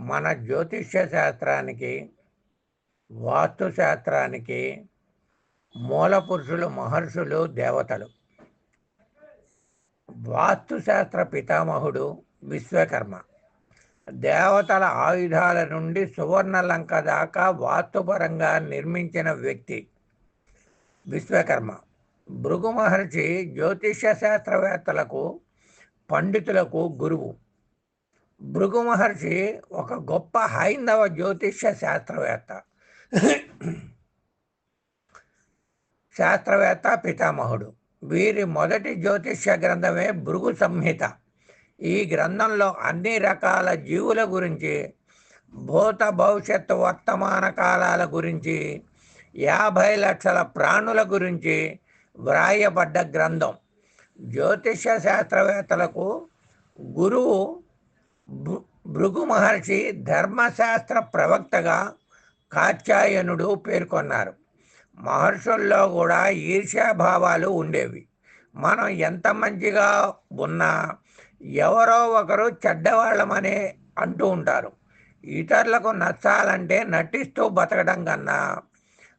మన జ్యోతిష్య శాస్త్రానికి వాస్తు శాస్త్రానికి మూల పురుషులు మహర్షులు దేవతలు. వాస్తుశాస్త్ర పితామహుడు విశ్వకర్మ. దేవతల ఆయుధాల నుండి సువర్ణ లంక దాకా వాస్తుపరంగా నిర్మించిన వ్యక్తి విశ్వకర్మ. భృగు మహర్షి జ్యోతిష్య శాస్త్రవేత్తలకు పండితులకు గురువు. భృగు మహర్షి ఒక గొప్ప హైందవ జ్యోతిష్య శాస్త్రవేత్త. శాస్త్రవేత్త పితామహుడు. వీరి మొదటి జ్యోతిష్య గ్రంథమే భృగు సంహిత. ఈ గ్రంథంలో అన్ని రకాల జీవుల గురించి భూత భవిష్యత్తు వర్తమాన కాలాల గురించి యాభై లక్షల ప్రాణుల గురించి వ్రాయబడ్డ గ్రంథం. జ్యోతిష్య శాస్త్రవేత్తలకు గురువు భృగు మహర్షి ధర్మశాస్త్ర ప్రవక్తగా కాత్యాయనుడు పేర్కొన్నారు. మహర్షుల్లో కూడా ఈర్ష్యాభావాలు ఉండేవి. మనం ఎంత మంచిగా ఉన్నా ఎవరో ఒకరు చెడ్డవాళ్ళమనే అంటూ ఉంటారు. ఇతరులకు నచ్చాలంటే నటిస్తూ బతకడం కన్నా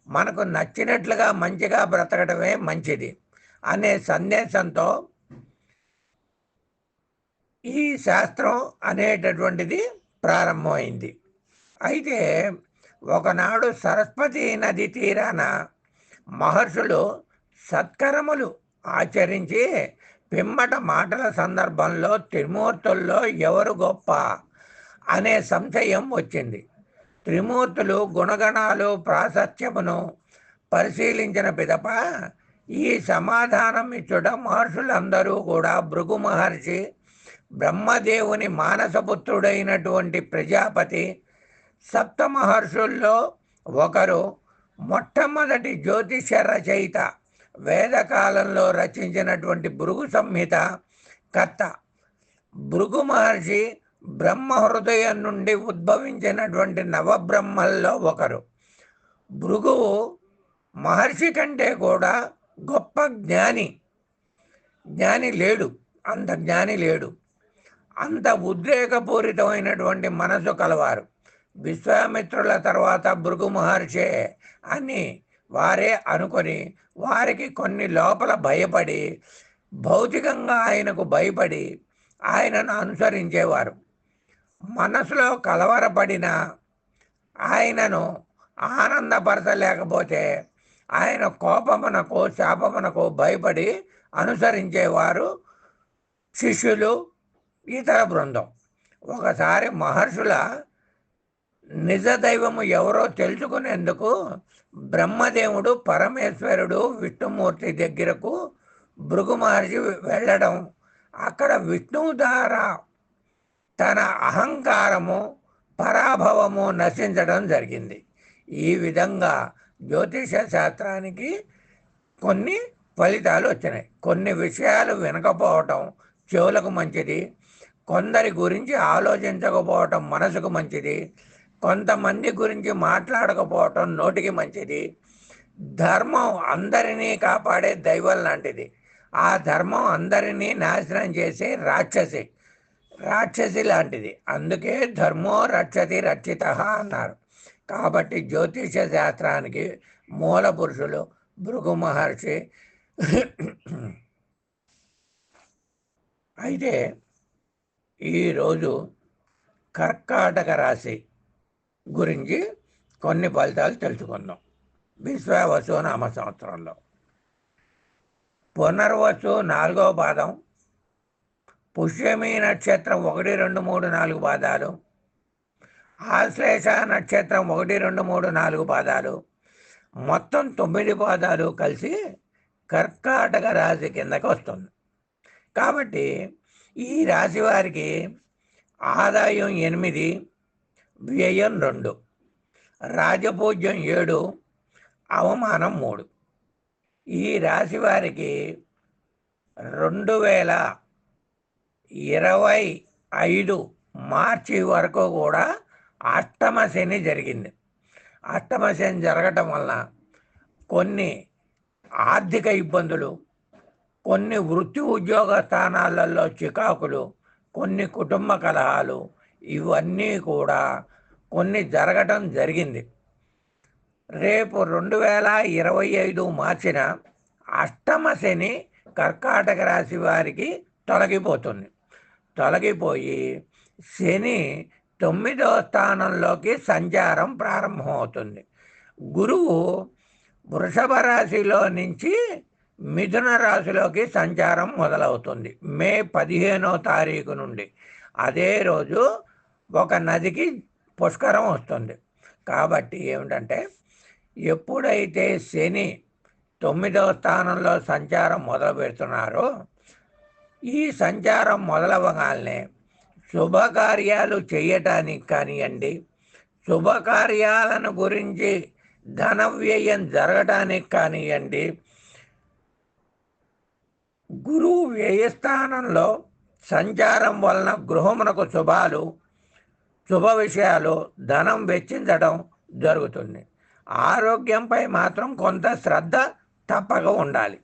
మనకు నచ్చినట్లుగా మంచిగా బ్రతకడమే మంచిది అనే సందేశంతో ఈ శాస్త్రం అనేటటువంటిది ప్రారంభమైంది. అయితే ఒకనాడు సరస్వతి నది తీరాన మహర్షులు సత్కరములు ఆచరించి పిమ్మట మాటల సందర్భంలో త్రిమూర్తుల్లో ఎవరు గొప్ప అనే సంశయం వచ్చింది. త్రిమూర్తులు గుణగణాలు ప్రాశస్త్యమును పరిశీలించిన పిదప ఈ సమాధానం ఇచ్చుట మహర్షులందరూ కూడా భృగు మహర్షి బ్రహ్మదేవుని మానసపుత్రుడైనటువంటి ప్రజాపతి సప్త మహర్షుల్లో ఒకరు మొట్టమొదటి జ్యోతిష రచయిత వేదకాలంలో రచించినటువంటి భృగు సంహిత కథ భృగు మహర్షి బ్రహ్మ హృదయం నుండి ఉద్భవించినటువంటి నవబ్రహ్మల్లో ఒకరు. భృగువు మహర్షి కంటే కూడా గొప్ప జ్ఞాని జ్ఞాని లేడు అంత జ్ఞాని లేడు. అంత ఉద్రేకపూరితమైనటువంటి మనసు కలవారు. విశ్వామిత్రుల తర్వాత భృగు మహర్షే అని వారే అనుకొని వారికి కొన్ని లోపల భయపడి భౌతికంగా ఆయనకు భయపడి ఆయనను అనుసరించేవారు. మనసులో కలవరపడిన ఆయనను ఆనందపరచలేకపోతే ఆయన కోపమునకు శాపమునకు భయపడి అనుసరించేవారు శిష్యులు ఇతర బృందం. ఒకసారి మహర్షుల నిజ దైవము ఎవరో తెలుసుకునేందుకు బ్రహ్మదేవుడు పరమేశ్వరుడు విష్ణుమూర్తి దగ్గరకు భృగు మహర్షి వెళ్ళడం. అక్కడ విష్ణువు ద్వారా తన అహంకారము పరాభవము నశించడం జరిగింది. ఈ విధంగా జ్యోతిష శాస్త్రానికి కొన్ని ఫలితాలు వచ్చినాయి. కొన్ని విషయాలు వినకపోవటం చెవులకు మంచిది కొందరి గురించి ఆలోచించకపోవటం మనసుకు మంచిది. కొంతమంది గురించి మాట్లాడకపోవటం నోటికి మంచిది. ధర్మం అందరినీ కాపాడే దైవం లాంటిది. ఆ ధర్మం అందరినీ నాశనం చేసే రాక్షసి రాక్షసి లాంటిది. అందుకే ధర్మో రక్షతి రక్షిత అన్నారు. కాబట్టి జ్యోతిష శాస్త్రానికి మూల పురుషులు భృగు మహర్షి. అయితే ఈరోజు కర్కాటక రాశి గురించి కొన్ని ఫలితాలు తెలుసుకుందాం. విశ్వవసు నామ సంవత్సరంలో. పునర్వసు నాలుగవ పాదం. పుష్యమి నక్షత్రం ఒకటి రెండు మూడు నాలుగు పాదాలు. ఆశ్లేష నక్షత్రం ఒకటి రెండు మూడు నాలుగు పాదాలు. మొత్తం తొమ్మిది పాదాలు కలిసి కర్కాటక రాశి కిందకి వస్తుంది. కాబట్టి ఈ రాశి వారికి ఆదాయం ఎనిమిది వ్యయం రెండు రాజపూజ్యం ఏడు అవమానం మూడు. ఈ రాశి వారికి రెండు వేల ఇరవై ఐదు మార్చి వరకు కూడా అష్టమ శని జరిగింది. అష్టమ శని జరగటం వలన కొన్ని ఆర్థిక ఇబ్బందులు కొన్ని వృత్తి ఉద్యోగ స్థానాలలో చికాకులు కొన్ని కుటుంబ కలహాలు ఇవన్నీ కూడా కొన్ని జరగటం జరిగింది. రేపు రెండు వేల ఇరవై ఐదు మార్చిన అష్టమ శని కర్కాటక రాశి వారికి తొలగిపోతుంది. తొలగిపోయి శని తొమ్మిదవ స్థానంలోకి సంచారం ప్రారంభమవుతుంది. గురువు వృషభ రాశిలో నుంచి మిథున రాశిలోకి సంచారం మొదలవుతుంది. మే పదిహేనో తారీఖు నుండి. అదే రోజు ఒక నదికి పుష్కరం వస్తుంది. కాబట్టి ఏమిటంటే ఎప్పుడైతే శని తొమ్మిదవ స్థానంలో సంచారం మొదలు పెడుతున్నారో ఈ సంచారం మొదలవగానే శుభకార్యాలు చేయటానికి కానివ్వండి శుభకార్యాలను గురించి ధన వ్యయం జరగటానికి కానివ్వండి గురువు వ్యయస్థానంలో సంచారం వలన గృహమునకు శుభాలు శుభ విషయాలు ధనం వెచ్చించడం జరుగుతుంది. ఆరోగ్యంపై మాత్రం కొంత శ్రద్ధ తప్పక ఉండాలి.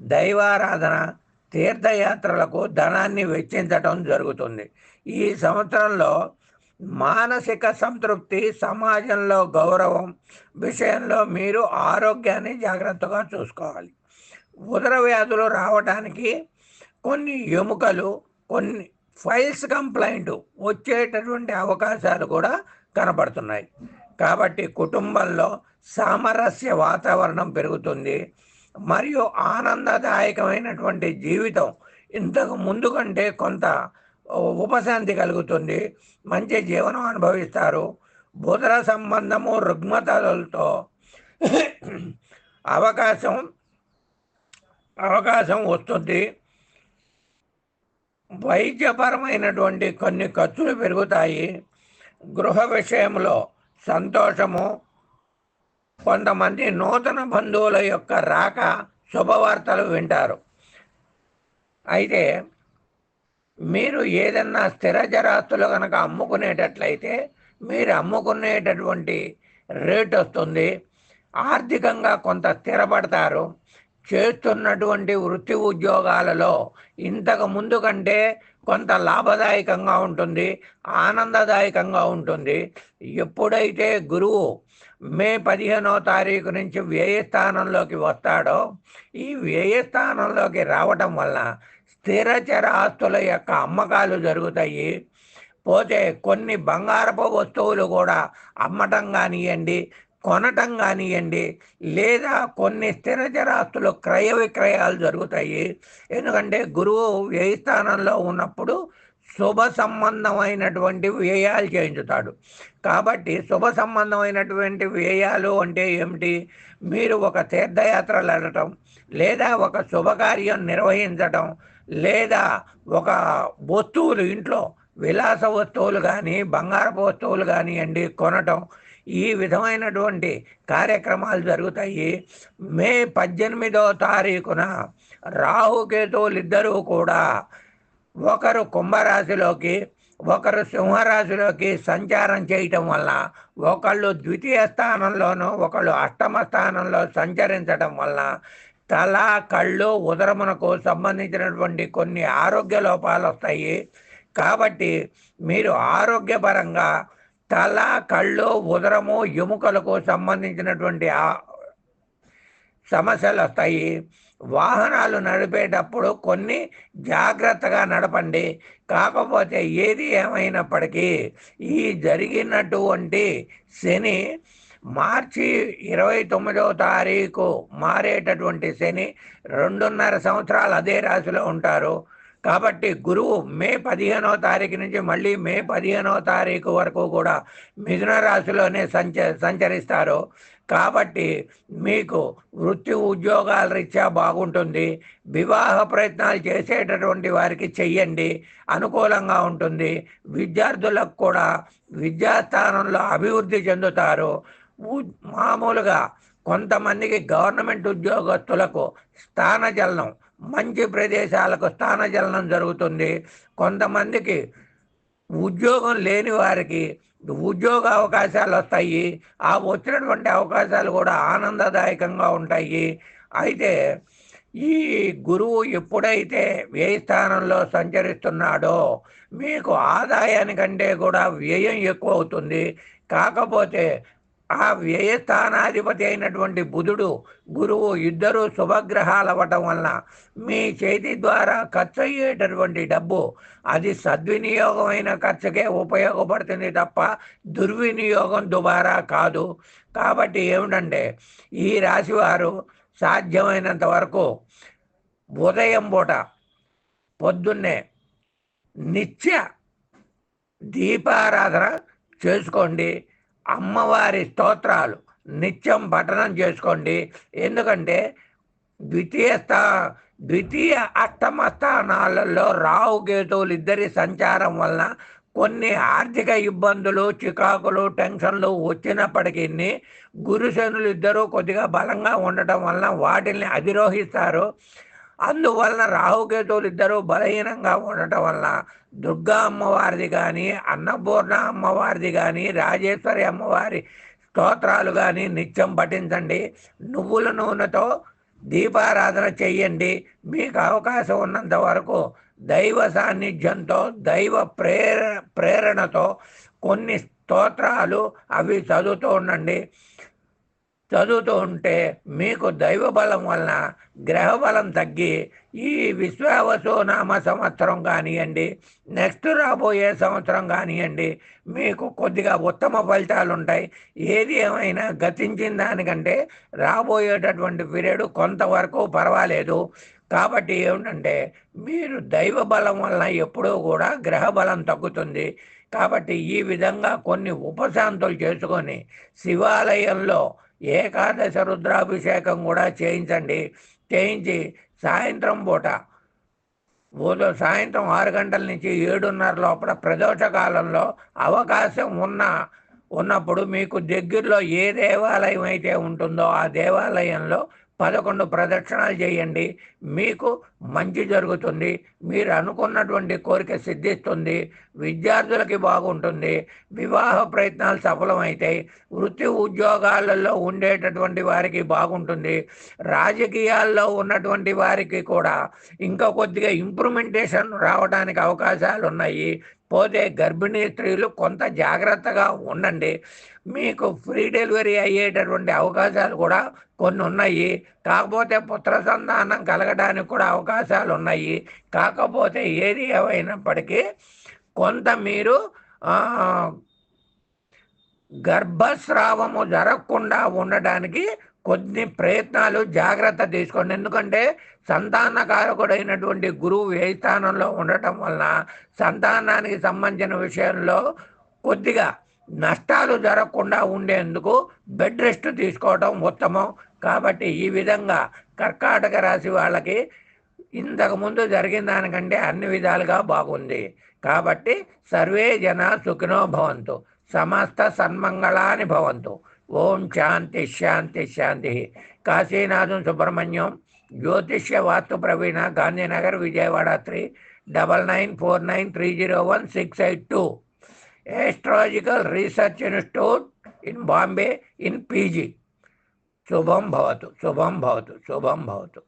దైవారాధన తీర్థయాత్రలకు ధనాన్ని వెచ్చించటం జరుగుతుంది. ఈ సంవత్సరంలో మానసిక సంతృప్తి సమాజంలో గౌరవం విషయంలో మీరు ఆరోగ్యాన్ని జాగ్రత్తగా చూసుకోవాలి. ఉదర వ్యాధులు రావడానికి కొన్ని ఎముకలు కొన్ని ఫైల్స్ కంప్లైంట్ వచ్చేటటువంటి అవకాశాలు కూడా కనబడుతున్నాయి. కాబట్టి కుటుంబంలో సామరస్య వాతావరణం పెరుగుతుంది. మరియు ఆనందదాయకమైనటువంటి జీవితం ఇంతకు ముందు కంటే కొంత ఉపశాంతి కలుగుతుంది. మంచి జీవనం అనుభవిస్తారు. బుధర సంబంధము రుగ్మతలతో అవకాశం అవకాశం వస్తుంది. వైద్యపరమైనటువంటి కొన్ని ఖర్చులు పెరుగుతాయి. గృహ విషయంలో సంతోషము కొంతమంది నూతన బంధువుల యొక్క రాక శుభవార్తలు వింటారు. అయితే మీరు ఏదన్నా స్థిర జరాస్తులు కనుక అమ్ముకునేటట్లయితే మీరు అమ్ముకునేటటువంటి రేట్ వస్తుంది. ఆర్థికంగా కొంత స్థిరపడతారు. చేస్తున్నటువంటి వృత్తి ఉద్యోగాలలో ఇంతకు ముందు కంటే కొంత లాభదాయకంగా ఉంటుంది ఆనందదాయకంగా ఉంటుంది. ఎప్పుడైతే గురువు మే పదిహేనో తారీఖు నుంచి వ్యయస్థానంలోకి వస్తాడో ఈ వ్యయస్థానంలోకి రావటం వలన స్థిరచర ఆస్తుల యొక్క అమ్మకాలు జరుగుతాయి. పోతే కొన్ని బంగారపు వస్తువులు కూడా అమ్మటం కానివ్వండి కొనటం కానివ్వండి లేదా కొన్ని స్థిరచరాస్తులు క్రయ విక్రయాలు జరుగుతాయి. ఎందుకంటే గురువు వ్యయ స్థానంలో ఉన్నప్పుడు శుభ సంబంధమైనటువంటి వ్యయాలు చేయించుతాడు. కాబట్టి శుభ సంబంధమైనటువంటి వ్యయాలు అంటే ఏమిటి? మీరు ఒక తీర్థయాత్రలు వెళ్ళటం లేదా ఒక శుభకార్యం నిర్వహించటం లేదా ఒక వస్తువులు ఇంట్లో విలాస వస్తువులు కానీ బంగారపు వస్తువులు కానివ్వండి కొనటం ఈ విధమైనటువంటి కార్యక్రమాలు జరుగుతాయి. మే పద్దెనిమిదవ తారీఖున రాహుకేతువులు ఇద్దరూ కూడా ఒకరు కుంభరాశిలోకి ఒకరు సింహరాశిలోకి సంచారం చేయటం వల్ల ఒకళ్ళు ద్వితీయ స్థానంలోనూ ఒకళ్ళు అష్టమ స్థానంలో సంచరించడం వల్ల తల కళ్ళు ఉదరమునకు సంబంధించినటువంటి కొన్ని ఆరోగ్య లోపాలు వస్తాయి కాబట్టి మీరు ఆరోగ్యపరంగా తల కళ్ళు ఉదరము ఎముకలకు సంబంధించినటువంటి సమస్యలు వస్తాయి. వాహనాలు నడిపేటప్పుడు కొన్ని జాగ్రత్తగా నడపండి. కాకపోతే ఏది ఏమైనప్పటికీ ఈ జరిగినటువంటి శని మార్చి ఇరవై తొమ్మిదవ తారీఖు మారేటటువంటి శని రెండున్నర సంవత్సరాలు అదే రాశిలో ఉంటారు. కాబట్టి గురువు మే పదిహేనో తారీఖు నుంచి మళ్ళీ మే పదిహేనో తారీఖు వరకు కూడా మిథున రాశిలోనే సంచ సంచరిస్తారు. కాబట్టి మీకు వృత్తి ఉద్యోగాల రీత్యా బాగుంటుంది. వివాహ ప్రయత్నాలు చేసేటటువంటి వారికి చెయ్యండి. అనుకూలంగా ఉంటుంది. విద్యార్థులకు కూడా విద్యాస్థానంలో అభివృద్ధి చెందుతారు. మామూలుగా కొంతమందికి గవర్నమెంట్ ఉద్యోగస్తులకు స్థానచలనం మంచి ప్రదేశాలకు స్థానచలనం జరుగుతుంది. కొంతమందికి ఉద్యోగం లేని వారికి ఉద్యోగ అవకాశాలు వస్తాయి. ఆ వచ్చినటువంటి అవకాశాలు కూడా ఆనందదాయకంగా ఉంటాయి. అయితే ఈ గురువు ఎప్పుడైతే వ్యయ స్థానంలో సంచరిస్తున్నాడో మీకు ఆదాయానికంటే కూడా వ్యయం ఎక్కువ అవుతుంది. కాకపోతే ఆ వ్యయస్థానాధిపతి అయినటువంటి బుధుడు గురువు ఇద్దరు శుభగ్రహాలు అవ్వటం వలన మీ చేతి ద్వారా ఖర్చు అయ్యేటటువంటి డబ్బు అది సద్వినియోగమైన ఖర్చుకే ఉపయోగపడుతుంది తప్ప దుర్వినియోగం దుబారా కాదు. కాబట్టి ఏమిటంటే ఈ రాశివారు సాధ్యమైనంత వరకు ఉదయం పూట పొద్దున్నే నిత్య దీపారాధన చేసుకోండి. అమ్మవారి స్తోత్రాలు. నిత్యం పఠనం చేసుకోండి. ఎందుకంటే ద్వితీయ స్థా ద్వితీయ అష్టమ స్థానాలలో రావు కేతువులు ఇద్దరి సంచారం వలన కొన్ని ఆర్థిక ఇబ్బందులు చికాకులు టెన్షన్లు వచ్చినప్పటికీ గురుశనులు ఇద్దరూ కొద్దిగా బలంగా ఉండటం వలన వాటిని అధిరోహిస్తారు. అందువలన రాహుకేతువులు ఇద్దరు బలహీనంగా ఉండటం వలన దుర్గా అమ్మవారిది కానీ అన్నపూర్ణ అమ్మవారిది కానీ రాజేశ్వరి అమ్మవారి స్తోత్రాలు కానీ నిత్యం పఠించండి. నువ్వుల నూనెతో దీపారాధన చెయ్యండి. మీకు అవకాశం ఉన్నంత వరకు దైవ సాన్నిధ్యంతో దైవ ప్రేర ప్రేరణతో కొన్ని స్తోత్రాలు అవి చదువుతూ ఉండండి. చదువుతూ ఉంటే మీకు దైవ బలం వలన గ్రహ బలం తగ్గి ఈ విశ్వావసునామ సంవత్సరం కానివ్వండి నెక్స్ట్ రాబోయే సంవత్సరం కానివ్వండి మీకు కొద్దిగా ఉత్తమ ఫలితాలు ఉంటాయి. ఏది ఏమైనా గతించిన దానికంటే రాబోయేటటువంటి పీరియడ్ కొంతవరకు పర్వాలేదు. కాబట్టి ఏమిటంటే మీరు దైవ బలం వలన ఎప్పుడూ కూడా గ్రహ బలం తగ్గుతుంది. కాబట్టి ఈ విధంగా కొన్ని ఉపశాంతులు చేసుకొని శివాలయంలో ఏకాదశ రుద్రాభిషేకం కూడా చేయించండి. చేయించి సాయంత్రం పూట ఉదయం సాయంత్రం ఆరు గంటల నుంచి ఏడున్నర లోపల ప్రదోష కాలంలో అవకాశం ఉన్న ఉన్నప్పుడు మీకు దగ్గరలో ఏ దేవాలయం అయితే ఉంటుందో ఆ దేవాలయంలో పదకొండు ప్రదక్షిణాలు చేయండి. మీకు మంచి జరుగుతుంది మీరు అనుకున్నటువంటి కోరిక సిద్ధిస్తుంది విద్యార్థులకి బాగుంటుంది వివాహ ప్రయత్నాలు సఫలమవుతాయి వృత్తి ఉద్యోగాలలో ఉండేటటువంటి వారికి బాగుంటుంది రాజకీయాల్లో ఉన్నటువంటి వారికి కూడా ఇంకా కొద్దిగా ఇంప్రూమెంటేషన్ రావడానికి అవకాశాలు ఉన్నాయి. పోతే గర్భిణీ స్త్రీలు కొంత జాగ్రత్తగా ఉండండి. మీకు ఫ్రీ డెలివరీ అయ్యేటటువంటి అవకాశాలు కూడా కొన్ని ఉన్నాయి. కాకపోతే పుత్ర సంతానం కలగడానికి కూడా అవకాశాలు ఉన్నాయి కాకపోతే ఏది ఏమైనప్పటికీ కొంత మీరు గర్భస్రావము జరగకుండా ఉండడానికి కొన్ని ప్రయత్నాలు జాగ్రత్త తీసుకోండి. ఎందుకంటే సంతానకారకుడైనటువంటి గురువు ఏ స్థానంలో ఉండటం వలన సంతానానికి సంబంధించిన విషయంలో కొద్దిగా నష్టాలు జరగకుండా ఉండేందుకు బెడ్ రెస్ట్ తీసుకోవడం ఉత్తమం. కాబట్టి ఈ విధంగా కర్కాటక రాశి వాళ్ళకి ఇంతకుముందు జరిగిన దానికంటే అన్ని విధాలుగా బాగుంది. కాబట్టి సర్వే జన సుఖినో భవంతు సమస్త సన్మంగళాని భవంతు. ఓం శాంతి శాంతి శాంతి. కాశీనాథం సుబ్రహ్మణ్యం జ్యోతిష్య వాస్తు ప్రవీణ Gandhinagar Vijayawada three double nine four nine three zero one six eight two. Astrological research institute in Bombay in PG శుభం భవతు శుభం భవతు శుభం భవతు.